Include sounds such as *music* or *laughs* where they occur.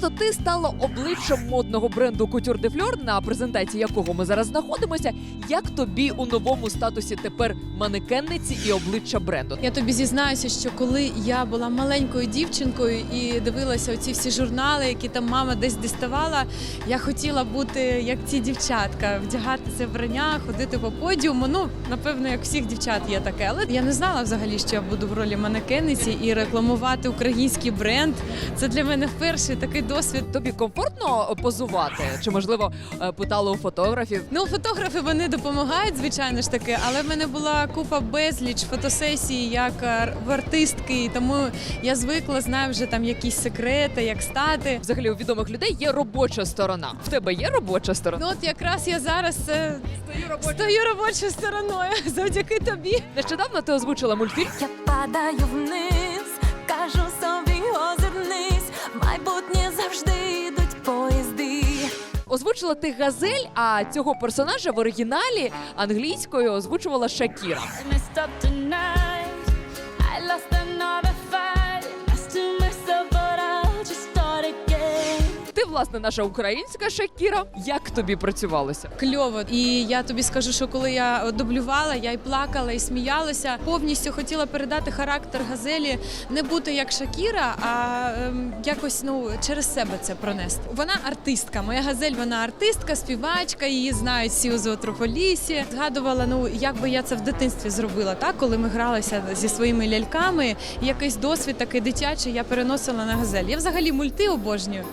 Злато, ти стала обличчям модного бренду Couture de Fleur, на презентації якого ми зараз знаходимося. Як тобі у новому статусі тепер манекенниці і обличчя бренду? Я тобі зізнаюся, що коли я була маленькою дівчинкою і дивилася оці всі журнали, які там мама десь діставала, я хотіла бути як ці дівчатка, вдягатися вбрання, ходити по подіуму. Ну, напевно, як всіх дівчат є таке. Але я не знала взагалі, що я буду в ролі манекенниці і рекламувати український бренд. Це для мене вперше такий досвід. Тобі комфортно позувати? Чи можливо е, питали у фотографів? Ну, фотографи вони допомагають, звичайно ж таки, але в мене була купа безліч фотосесій як ар- в артистки, і тому я звикла, знаю вже там якісь секрети, як стати. Взагалі у відомих людей є робоча сторона. В тебе є робоча сторона? Ну от якраз я зараз е, стою робочою стороною *laughs* завдяки тобі. Нещодавно ти озвучила мультфільм. Я падаю вниз, кажу собі Озвучила ти газель, а цього персонажа в оригіналі англійською озвучувала Шакіра. Власне, наша українська Шакіра. Як тобі працювалося? Кльово. І я тобі скажу, що коли я дублювала, я і плакала, і сміялася. Повністю хотіла передати характер газелі, не бути як Шакіра, а ем, якось ну через себе це пронести. Вона артистка. Моя газель, вона артистка, співачка. Її знають всі у зоотрополісі. Згадувала, ну як би я це в дитинстві зробила, так коли ми гралися зі своїми ляльками. Якийсь досвід такий дитячий я переносила на газель. Я взагалі мульти обожнюю.